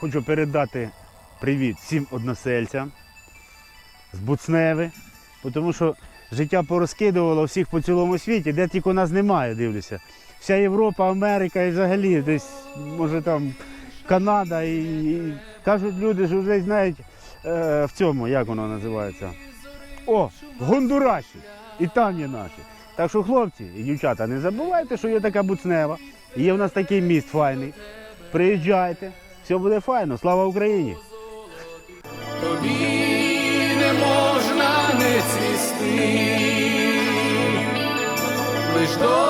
Хочу передати привіт всім односельцям з Буцневи, тому що життя порозкидувало всіх по цілому світі, де тільки нас немає, дивлюся. Вся Європа, Америка і взагалі десь, може там Канада і, і кажуть люди, що вже знають е, в цьому, як воно називається. О, в. І там є наші. Так що, хлопці і дівчата, не забувайте, що є така буцнева. Є в нас такий міст файний. Приїжджайте, все буде файно. Слава Україні! тобі не можна не цвісти, лиш доти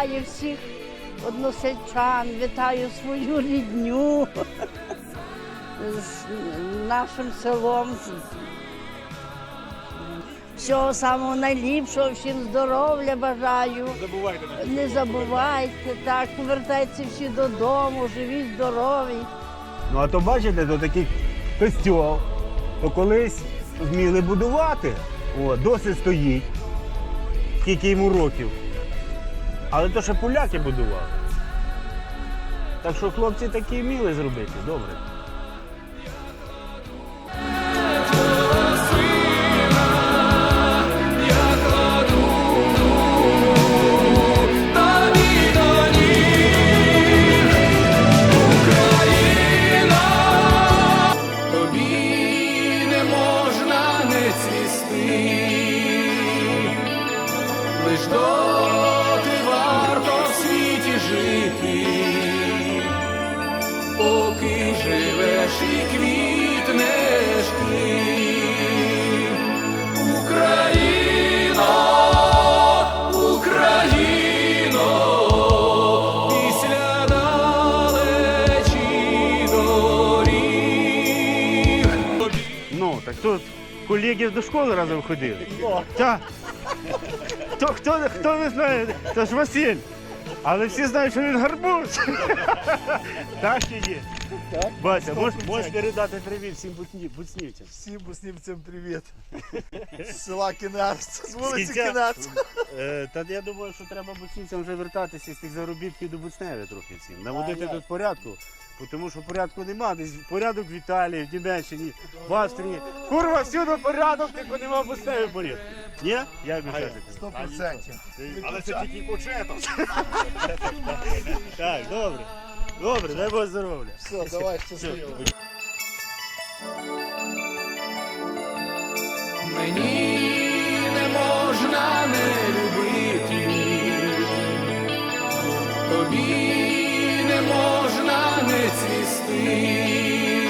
вітаю всіх односельчан, вітаю свою рідню з нашим селом. Всього самого найліпшого, всім здоров'я бажаю. Не забувайте, так, повертайтеся всі додому, живі, здорові. Ну а то бачите, то такий костьол, то колись вміли будувати. О, досить стоїть. Скільки йому років. Але то ще поляки будували. Так що хлопці такі вміли зробити, добре. і квітнеш ти, Україно, Україно, після далечі. Ну, так тут колеги до школи разом ходили. Та, хто, хто, хто не знає, це ж Василь. Але всі знають, що він гарбуз. Так і є. Так. Бася, можеш, можеш передати привіт всім буцнівцям. Всім буснівцям привіт. З села Кінарськ, з вулиці? Кінарськ. Е, Та я думаю, що треба буцнівцям вже вертатися з тих заробітків до буцневі трохи всім. Наводити як? тут порядку. бо Тому що порядку нема. Десь порядок в Італії, в Німеччині, в Австрії. Курва, всюди порядок, тільки нема буцневі порядку. Ні? Ви кажете? Сто процентів. Але це тільки початок. Так, добре. Добре, дай Бог здоров'я. Все, давай, щасливо. Мені не можна не любити, тобі не можна не цвісти,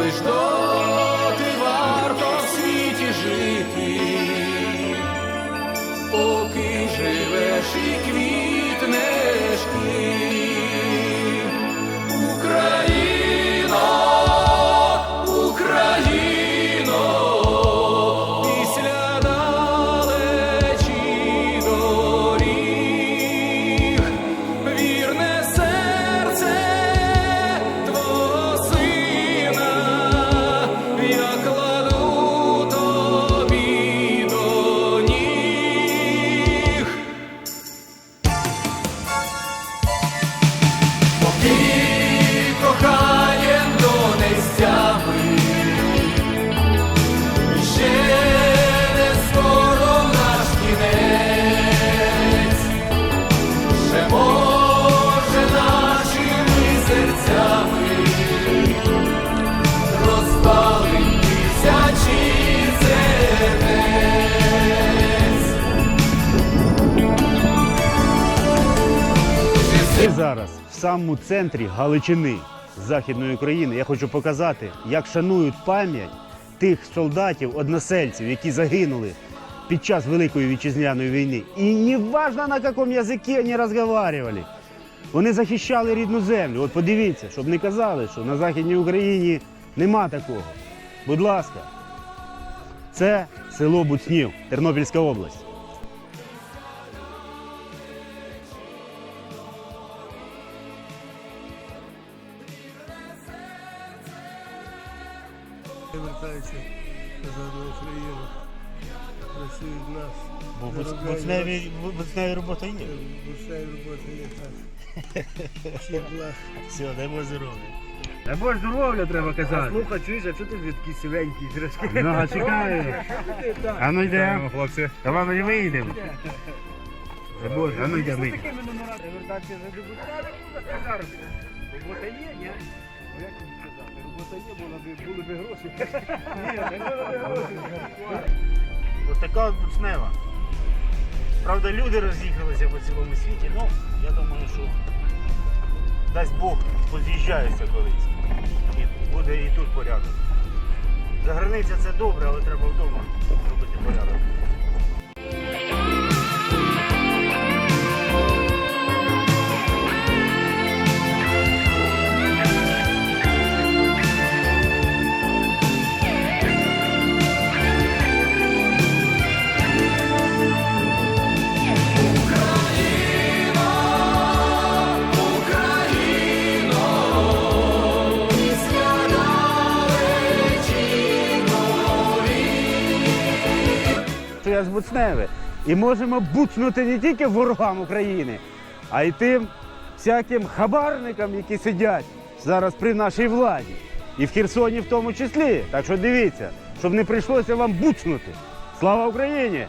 лиш доти варто в світі жити, Україно, зараз в самому центрі Галичини Західної України я хочу показати, як шанують пам'ять тих солдатів, односельців, які загинули під час Великої вітчизняної війни. І не важно на якому язикі вони розмовляли. Вони захищали рідну землю. От подивіться, щоб не казали, що на Західній Україні нема такого. Будь ласка, це село Буцнів, Тернопільська область. Вертаються назад Україну. Працюють в нас. Бо буцневі, буцневі робота є. Бустай робота є так. Благ. Все, дай Боже здоров'я. Дай Боже здоров'я треба казати. Слухай, чуєш, а чого ти такий сивенький трошки? Ну, а чекає. А ну йдемо. хлопці. Ладно, не вийдемо. Дай Боже, а ну йдемо. Вертатися за заробити. Робота є, ні? Як тобі сказати? Робота є, були б, були б гроші. Ні, не були б гроші. Ось така от. Правда, люди роз'їхалися по цілому світі, ну, я думаю, що дасть Бог поз'їжджаються колись. І буде і тут порядок. За границя це добре, але треба вдома робити порядок. Буцневи. І можемо буцнути не тільки ворогам України, а й тим всяким хабарникам, які сидять зараз при нашій владі. І в Херсоні в тому числі. Так що дивіться, щоб не прийшлося вам буцнути. Слава Україні!